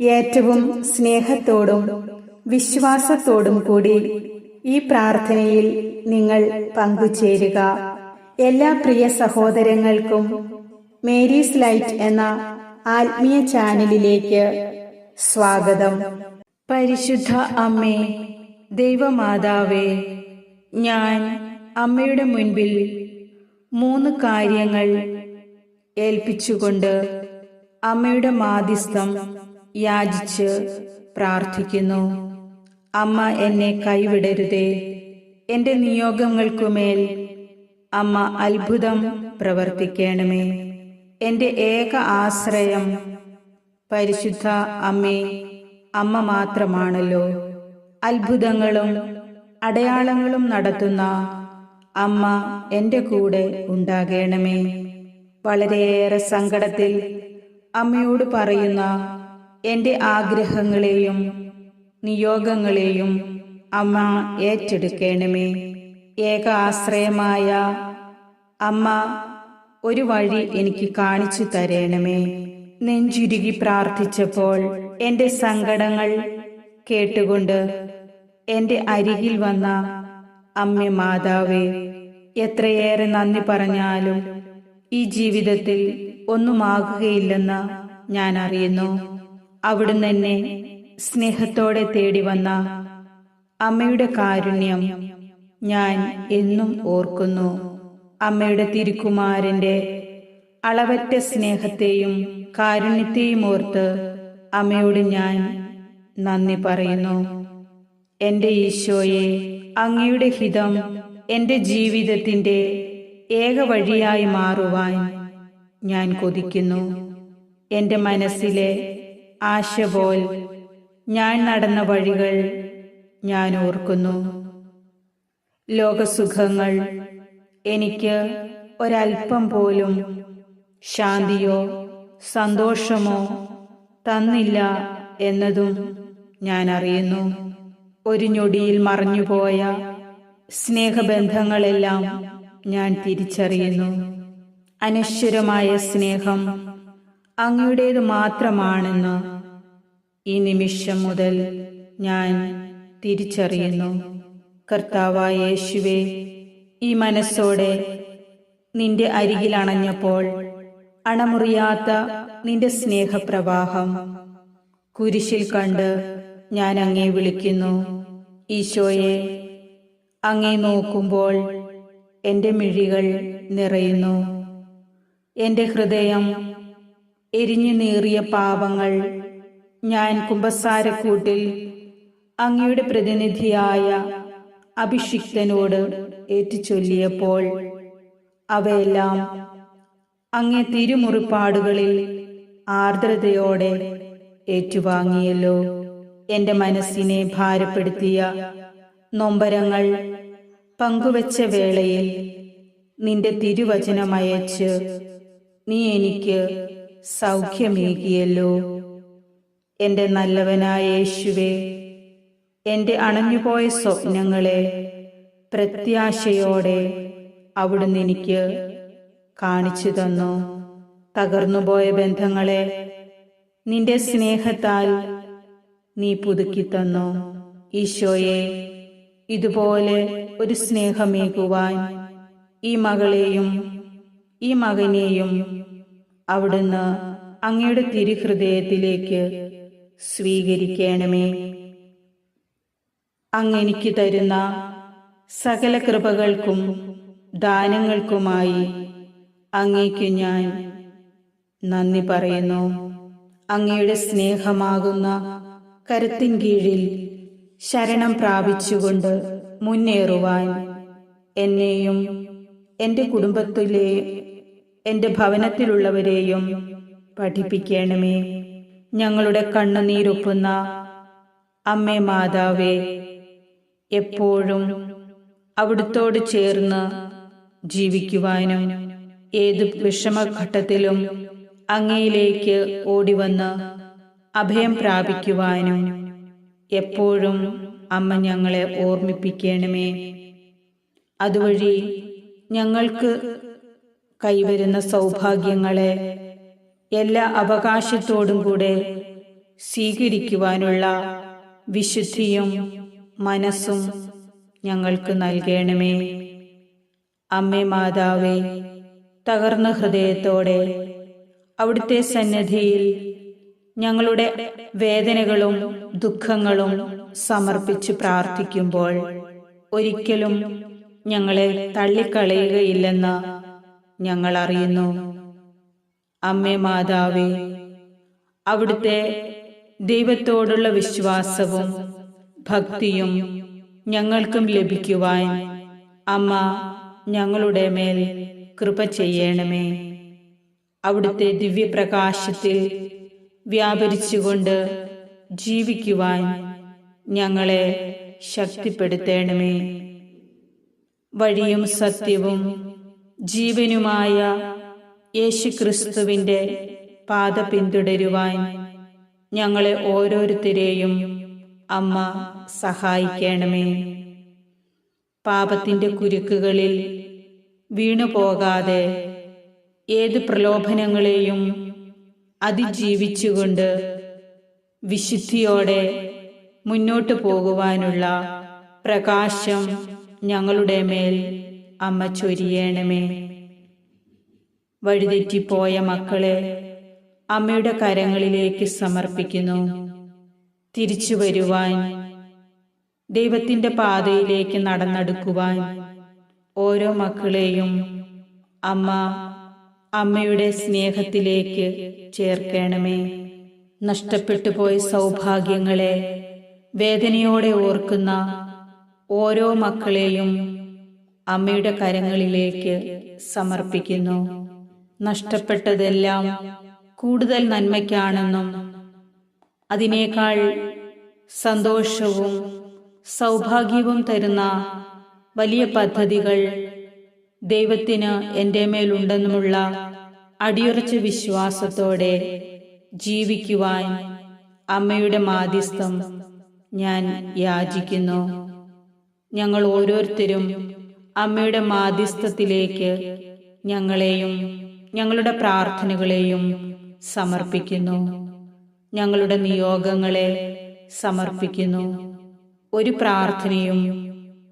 ഏറ്റവും സ്നേഹത്തോടും വിശ്വാസത്തോടും കൂടി ഈ പ്രാർത്ഥനയിൽ നിങ്ങൾ പങ്കുചേരുക. എല്ലാ പ്രിയ സഹോദരങ്ങൾക്കും മേരീസ് ലൈറ്റ് എന്ന ആത്മീയ ചാനലിലേക്ക് സ്വാഗതം. പരിശുദ്ധ അമ്മേ ദൈവമാതാവേ ഞാൻ അമ്മയുടെ മുൻപിൽ മൂന്ന് കാര്യങ്ങൾ ഏൽപ്പിച്ചുകൊണ്ട് അമ്മയുടെ മാധ്യസ്ഥം യാചിച്ച് പ്രാർത്ഥിക്കുന്നു. അമ്മ എന്നെ കൈവിടരുതേ. എന്റെ നിയോഗങ്ങൾക്കുമേൽ അമ്മ അത്ഭുതം പ്രവർത്തിക്കണമേ. എന്റെ ഏക ആശ്രയം പരിശുദ്ധ അമ്മേ അമ്മ മാത്രമാണല്ലോ. അത്ഭുതങ്ങളും അടയാളങ്ങളും നടത്തുന്ന അമ്മ എന്റെ കൂടെ ഉണ്ടാകണമേ. വളരെയേറെ സങ്കടത്തിൽ അമ്മയോട് പറയുന്ന എന്റെ ആഗ്രഹങ്ങളെയും നിയോഗങ്ങളെയും അമ്മ ഏറ്റെടുക്കണമേ. ഏക ആശ്രയമായ അമ്മ ഒരു വഴി എനിക്ക് കാണിച്ചു തരണമേ. നെഞ്ചുരുകി പ്രാർത്ഥിച്ചപ്പോൾ എന്റെ സങ്കടങ്ങൾ കേട്ടുകൊണ്ട് എന്റെ അരികിൽ വന്ന അമ്മ മാതാവേ എത്രയേറെ നന്ദി പറഞ്ഞാലും ഈ ജീവിതത്തിൽ ഒന്നുമാകുകയില്ലെന്ന് ഞാൻ അറിയുന്നു. അവിടുന്ന് എന്നെ സ്നേഹത്തോടെ തേടി വന്ന അമ്മയുടെ കാരുണ്യം ഞാൻ എന്നും ഓർക്കുന്നു. അമ്മയുടെ തിരുക്കുമാരന്റെ അളവറ്റ സ്നേഹത്തെയും കാരുണ്യത്തെയും ഓർത്ത് അമ്മയോട് ഞാൻ നന്ദി പറയുന്നു. എന്റെ ഈശോയെ അങ്ങയുടെ ഹിതം എന്റെ ജീവിതത്തിന്റെ ഏക വഴിയായി മാറുവാൻ ഞാൻ കൊതിക്കുന്നു. എന്റെ മനസ്സിലെ ആശ പോൽ ഞാൻ നടന്ന വഴികൾ ഞാൻ ഓർക്കുന്നു. ലോകസുഖങ്ങൾ എനിക്ക് ഒരൽപ്പം പോലും ശാന്തിയോ സന്തോഷമോ തന്നില്ല എന്നതും ഞാൻ അറിയുന്നു. ഒരു ഞൊടിയിൽ മറഞ്ഞുപോയ സ്നേഹബന്ധങ്ങളെല്ലാം ഞാൻ തിരിച്ചറിയുന്നു. അനശ്വരമായ സ്നേഹം അങ്ങയുടേത് മാത്രമാണെന്ന് ഈ നിമിഷം മുതൽ ഞാൻ തിരിച്ചറിയുന്നു. കർത്താവായ യേശുവെ ഈ മനസ്സോടെ നിന്റെ അരികിൽ അണഞ്ഞപ്പോൾ അണമുറിയാത്ത നിന്റെ സ്നേഹപ്രവാഹം കുരിശിൽ കണ്ട് ഞാൻ അങ്ങേ വിളിക്കുന്നു. ഈശോയെ അങ്ങേ നോക്കുമ്പോൾ എന്റെ മിഴികൾ നിറയുന്നു. എന്റെ ഹൃദയം എരിഞ്ഞു നീറിയ പാപങ്ങൾ ഞാൻ കുമ്പസാരക്കൂട്ടിൽ അങ്ങയുടെ പ്രതിനിധിയായ അഭിഷിക്തനോട് ഏറ്റുചൊല്ലിയപ്പോൾ അവയെല്ലാം അങ്ങേ തിരുമുറിപ്പാടുകളിൽ ആർദ്രതയോടെ ഏറ്റുവാങ്ങിയല്ലോ. എന്റെ മനസ്സിനെ ഭാരപ്പെടുത്തിയ നൊമ്പരങ്ങൾ പങ്കുവച്ച വേളയിൽ നിന്റെ തിരുവചനമയച്ച് നീ എനിക്ക് സൗഖ്യമേകിയല്ലോ. എന്റെ നല്ലവനായ യേശുവേ എന്റെ അണഞ്ഞുപോയ സ്വപ്നങ്ങളെ പ്രത്യാശയോടെ അവിടുന്ന് എനിക്ക് കാണിച്ചു തന്നു. തകർന്നുപോയ ബന്ധങ്ങളെ നിന്റെ സ്നേഹത്താൽ നീ പുതുക്കി തന്നു. ഈശോയെ ഇതുപോലെ ഒരു സ്നേഹമേകുവാൻ ഈ മകളെയും ഈ മകനെയും അവിടുന്ന് അങ്ങയുടെ തിരുഹൃദയത്തിലേക്ക് സ്വീകരിക്കണമേ. അങ്ങെനിക്ക് തരുന്ന സകല കൃപകൾക്കും ദാനങ്ങൾക്കുമായി അങ്ങേക്ക് ഞാൻ നന്ദി പറയുന്നു. അങ്ങയുടെ സ്നേഹമാകുന്ന കരുത്തിൻ കീഴിൽ ശരണം പ്രാപിച്ചുകൊണ്ട് മുന്നേറുവാൻ എന്നെയും എന്റെ കുടുംബത്തിലെ എന്റെ ഭവനത്തിലുള്ളവരെയും പഠിപ്പിക്കണമേ. ഞങ്ങളുടെ കണ്ണുനീരൊപ്പുന്ന അമ്മേ മാതാവേ എപ്പോഴും അവിടുത്തോട് ചേർന്ന് ജീവിക്കുവാനും ഏത് വിഷമഘട്ടത്തിലും അങ്ങയിലേക്ക് ഓടിവന്ന് അഭയം പ്രാപിക്കുവാനും എപ്പോഴും അമ്മ ഞങ്ങളെ ഓർമ്മിപ്പിക്കണമേ. അതുവഴി ഞങ്ങൾക്ക് കൈവരുന്ന സൗഭാഗ്യങ്ങളെ എല്ലാ അവകാശത്തോടും കൂടെ സ്വീകരിക്കുവാനുള്ള വിശുദ്ധിയും മനസ്സും ഞങ്ങൾക്ക് നൽകണമേ. അമ്മേ മാതാവേ തകർന്ന ഹൃദയത്തോടെ അവിടുത്തെ സന്നദ്ധിയിൽ ഞങ്ങളുടെ വേദനകളും ദുഃഖങ്ങളും സമർപ്പിച്ച് പ്രാർത്ഥിക്കുമ്പോൾ ഒരിക്കലും ഞങ്ങളെ തള്ളിക്കളയുകയില്ലെന്ന് ഞങ്ങൾ അറിയുന്നു അമ്മേ മാതാവേ അവിടുത്തെ ദൈവത്തോടുള്ള വിശ്വാസവും ഭക്തിയും ഞങ്ങൾക്കും ലഭിക്കുവാൻ അമ്മ ഞങ്ങളുടെ മേൽ കൃപ ചെയ്യണമേ. അവിടുത്തെ ദിവ്യപ്രകാശത്തിൽ വ്യാപരിച്ചുകൊണ്ട് ജീവിക്കുവാൻ ഞങ്ങളെ ശക്തിപ്പെടുത്തേണമേ. വഴിയും സത്യവും ജീവനുമായ യേശുക്രിസ്തുവിന്റെ പാത പിന്തുടരുവാൻ ഞങ്ങളെ ഓരോരുത്തരെയും അമ്മ സഹായിക്കണമേ. പാപത്തിന്റെ കുരുക്കുകളിൽ വീണുപോകാതെ ഏത് പ്രലോഭനങ്ങളെയും അതിജീവിച്ചുകൊണ്ട് വിശുദ്ധിയോടെ മുന്നോട്ടു പോകുവാനുള്ള പ്രകാശം ഞങ്ങളുടെ മേൽ അമ്മ ചൊരിയണമേ. വഴിതെറ്റിപ്പോയ മക്കളെ അമ്മയുടെ കരങ്ങളിലേക്ക് സമർപ്പിക്കുന്നു. തിരിച്ചു വരുവാൻ ദൈവത്തിന്റെ പാതയിലേക്ക് നടന്നെടുക്കുവാൻ ഓരോ മക്കളെയും അമ്മ അമ്മയുടെ സ്നേഹത്തിലേക്ക് ചേർക്കണമേ. നഷ്ടപ്പെട്ടു പോയ സൗഭാഗ്യങ്ങളെ വേദനയോടെ ഓർക്കുന്ന ഓരോ മക്കളെയും അമ്മയുടെ കരങ്ങളിലേക്ക് സമർപ്പിക്കുന്നു. നഷ്ടപ്പെട്ടതെല്ലാം കൂടുതൽ നന്മയ്ക്കാണെന്നും അതിനേക്കാൾ സന്തോഷവും സൗഭാഗ്യവും തരുന്ന വലിയ പദ്ധതികൾ ദൈവത്തിന് എന്റെ മേലുണ്ടെന്നുമുള്ള അടിയുറച്ച വിശ്വാസത്തോടെ ജീവിക്കുവാൻ അമ്മയുടെ മാധ്യസ്ഥം ഞാൻ യാചിക്കുന്നു. ഞങ്ങൾ ഓരോരുത്തരും അമ്മയുടെ മാധ്യസ്ഥത്തിലേക്ക് ഞങ്ങളെയും ഞങ്ങളുടെ പ്രാർത്ഥനകളെയും സമർപ്പിക്കുന്നു. ഞങ്ങളുടെ നിയോഗങ്ങളെ സമർപ്പിക്കുന്നു. ഒരു പ്രാർത്ഥനയും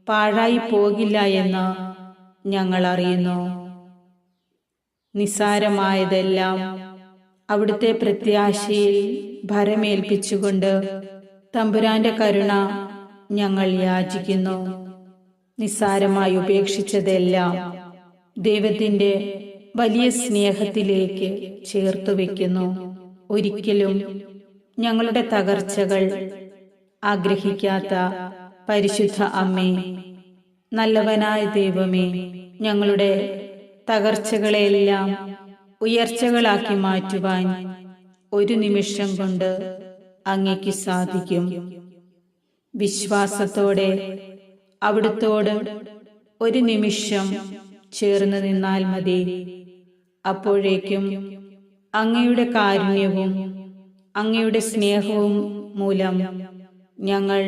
പാഴായി പോകില്ല എന്ന് ഞങ്ങൾ അറിയുന്നു. നിസാരമായതെല്ലാം അവിടുത്തെ പ്രത്യാശയിൽ ഭരമേൽപ്പിച്ചുകൊണ്ട് തമ്പുരാന്റെ കരുണ ഞങ്ങൾ യാചിക്കുന്നു. നിസ്സാരമായി ഉപേക്ഷിച്ചതെല്ലാം ദൈവത്തിന്റെ വലിയ സ്നേഹത്തിലേക്ക് ചേർത്തു വെക്കുന്നു. ഒരിക്കലും ഞങ്ങളുടെ തകർച്ചകൾ ആഗ്രഹിക്കാത്ത പരിശുദ്ധ അമ്മേ നല്ലവനായ ദൈവമേ ഞങ്ങളുടെ തകർച്ചകളെല്ലാം ഉയർച്ചകളാക്കി മാറ്റുവാൻ ഒരു നിമിഷം കൊണ്ട് അങ്ങയ്ക്ക് സാധിക്കും. വിശ്വാസത്തോടെ അവിടുത്തോട് ഒരു നിമിഷം ചേർന്ന് നിന്നാൽ മതി. അപ്പോഴേക്കും അങ്ങയുടെ കാരുണ്യവും അങ്ങയുടെ സ്നേഹവും മൂലം ഞങ്ങൾ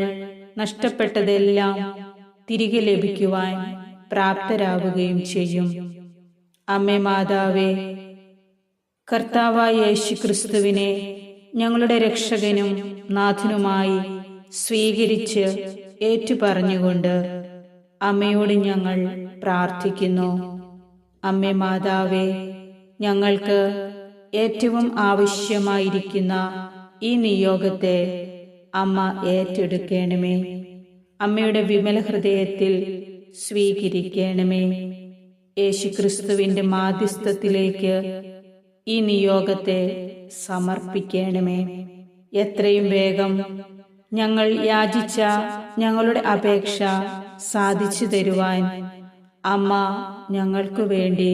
നഷ്ടപ്പെട്ടതെല്ലാം തിരികെ ലഭിക്കുവാൻ പ്രാപ്തരാകുകയും ചെയ്യും. അമ്മേ മാതാവേ കർത്താവായ യേശു ക്രിസ്തുവിനെ ഞങ്ങളുടെ രക്ഷകനും നാഥനുമായി സ്വീകരിച്ച് ഏറ്റുപറഞ്ഞുകൊണ്ട് അമ്മയോട് ഞങ്ങൾ പ്രാർത്ഥിക്കുന്നു. അമ്മേ മാതാവേ ഞങ്ങൾക്ക് ഏറ്റവും ആവശ്യമായിരിക്കുന്ന ഈ നിയോഗത്തെ അമ്മ ഏറ്റെടുക്കണമേ. അമ്മയുടെ വിമല ഹൃദയത്തിൽ സ്വീകരിക്കണമേ. യേശുക്രിസ്തുവിന്റെ മാധ്യസ്ഥത്തിലേക്ക് ഈ നിയോഗത്തെ സമർപ്പിക്കണമേ. എത്രയും വേഗം ഞങ്ങൾ യാചിച്ച ഞങ്ങളുടെ അപേക്ഷ സാധിച്ചു തരുവാൻ. അമ്മ ഞങ്ങൾക്കു വേണ്ടി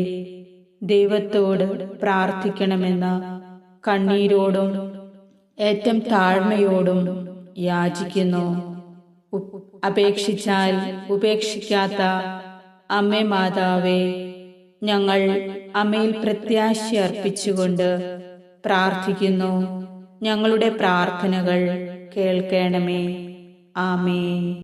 ദൈവത്തോട് പ്രാർത്ഥിക്കണമെന്ന് കണ്ണീരോടും ഏറ്റവും താഴ്മയോടും യാചിക്കുന്നു. അപേക്ഷിച്ചാൽ ഉപേക്ഷിക്കാത്ത അമ്മേ മാതാവേ ഞങ്ങൾ അമ്മയിൽ പ്രത്യാശ അർപ്പിച്ചുകൊണ്ട് പ്രാർത്ഥിക്കുന്നു. ഞങ്ങളുടെ പ്രാർത്ഥനകൾ കേൾക്കണമേ. ആമേ